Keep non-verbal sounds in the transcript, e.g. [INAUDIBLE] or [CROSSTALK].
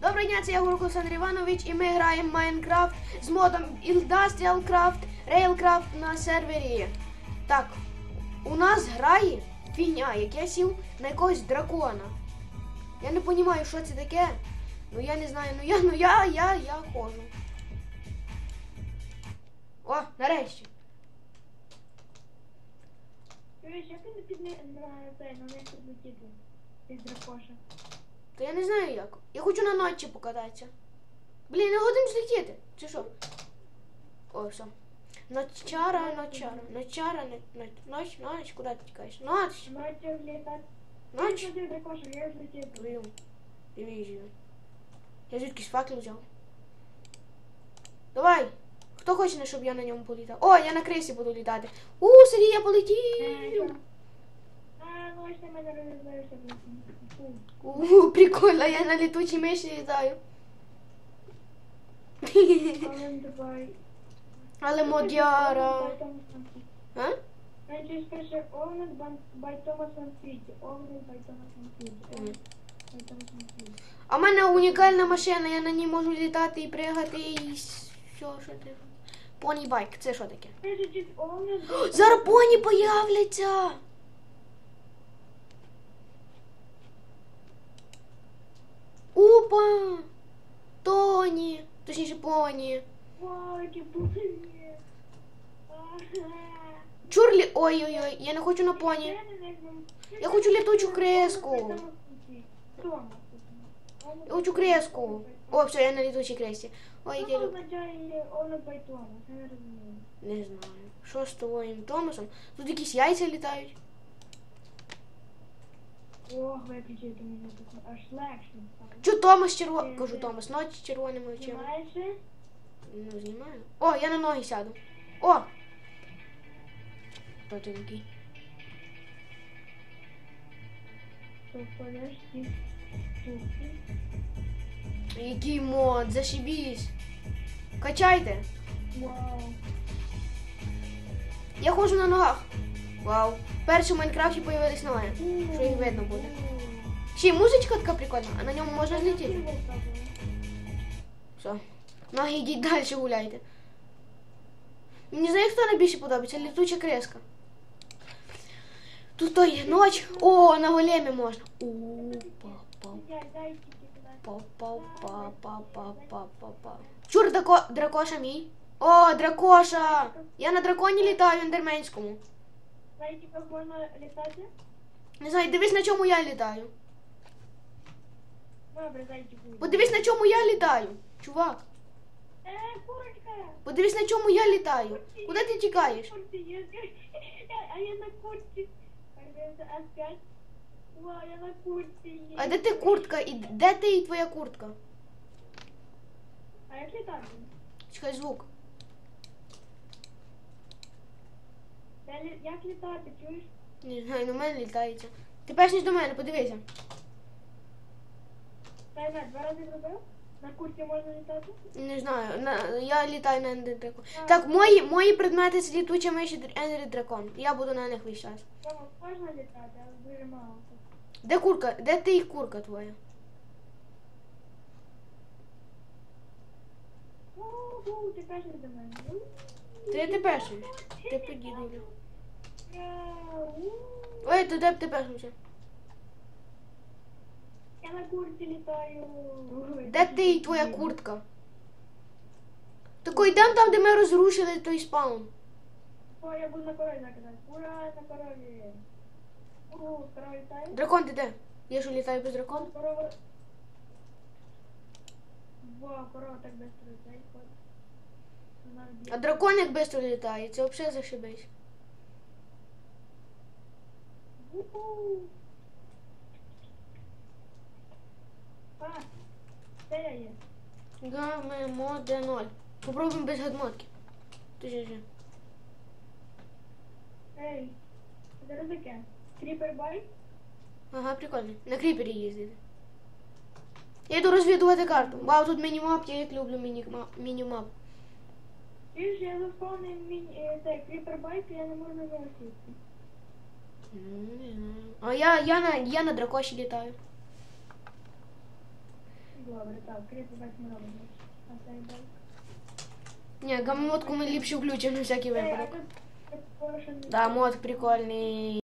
Доброго дня, це я Гурко Олександр Іванович, і ми граємо Майнкрафт з модом Industrial Craft, Railcraft на сервері. Так, у нас грає фігня, як я сів на якогось дракона. Я не розумію, що це таке. Ну я не знаю, ну я, ну я, я, я ходжу. О, нарешті. Як ти підне на цей на них підлетіти? Ти дракоша. То я не знаю як. Я хочу на ночі покататися. Блін, не годин злетіти. Чи що? О, все. Ночара, ночара, ночара, но- но- ноч, ноч, куди ти тікаєш? Ноч, Ночі влітати. ноч. Твою дивізію. Я звідкись факел взяв. Давай. Хто хоче, щоб я на ньому політав? О, я на крисі буду літати. У, Сергій, я полетів. На. У, прикольно, я на літучій миші літаю. Але модяра. А? Значить, скажи, Овнет Овнет. А в мене унікальна машина, я на ній можу літати і пригати і с- що, ти? Поні байк, це що таке? Зараз поні появляться! Які. Чурлі. Ой-ой-ой, я не хочу на поні. Я хочу літучу креску. Я хочу креску. О, все, я на літучій кресті. Ой, я Томас? Я не. Не знаю. Що з твоїм Томасом? Тут якісь яйця літають. Ох, виключити мені таке. Аж легше. Чу Томас червоним. Кажу Томас, ночі з червоними очима. Знімаєш? Ну, знімаю. О, я на ноги сяду. О! Хто ти такий? То подожди. Який мод, зашибісь. Качайте. Вау. Я ходжу на ногах. Вау. В Майнкрафті появились ноги. Що їх видно буде. Ще й музичка така прикольна, а на ньому можна злетіти. Все. Ноги йдіть далі гуляйте. Мені знаєш, хто найбільше подобається? Літуча креска. Тут той ноч. О, на големі можна. Чур, дако, дракоша мій. О, дракоша! Я на драконі літаю ендерменському. Дай тільки можна літати? Не знаю, дивись, на чому я літаю. Добре, зайчик. Подивись, на чому я літаю. Чувак, Е, курочка! подивись, на чому я літаю. Куди ти тікаєш? Курці, [LAUGHS] А я на курці. Я на курці. А де ти куртка? І де ти і твоя куртка? А як літати? Чекай звук. Я лі- Як літати, чуєш? Не знаю, на мене літається. Ти перш ніж до мене, подивися. Дай два рази зробив? На курці можна літати? Не знаю, на, я літаю на ендер дракон. Так, мої, мої предмети це літуча миші ендер дракон. Я буду на них. Дома можна літати, але дуже мало. Де курка? Де ти і курка твоя? У-у, ти перший до мене. Ти, ти перший. Ти подібний. Ой, то де б ти перший? Я на курці літаю. Де ти і твоя куртка? Тако йдемо там, де ми розрушили той спаун. О, я буду на корові закидати. Ура, на корові. Уру, корова літає. Дракон ти де? Я що літаю без дракона? Корова. Вау, корова так швидко літає. А дракон як швидко літає, це взагалі зашибись. А, де я є? Гаме моде 0. Попробуємо без гадмотки. Ти же же. Ей, це що таке? Кріпер байк? Ага, прикольно. На кріпері їздити. Я йду розвідувати карту. Вау, тут мінімап, я як люблю мінімап. мінімап. Чуєш, я заспавнив міні... е, цей кріпер байк, я не можу нього сісти. Ну, не знаю. А я, я, на, я на дракоші літаю. добре, так, кріпи ми робимо. А цей байк. Ні, гаммотку ми ліпше включимо на всякий Ей, а випадок. тут тут порушений. Да, мод прикольний.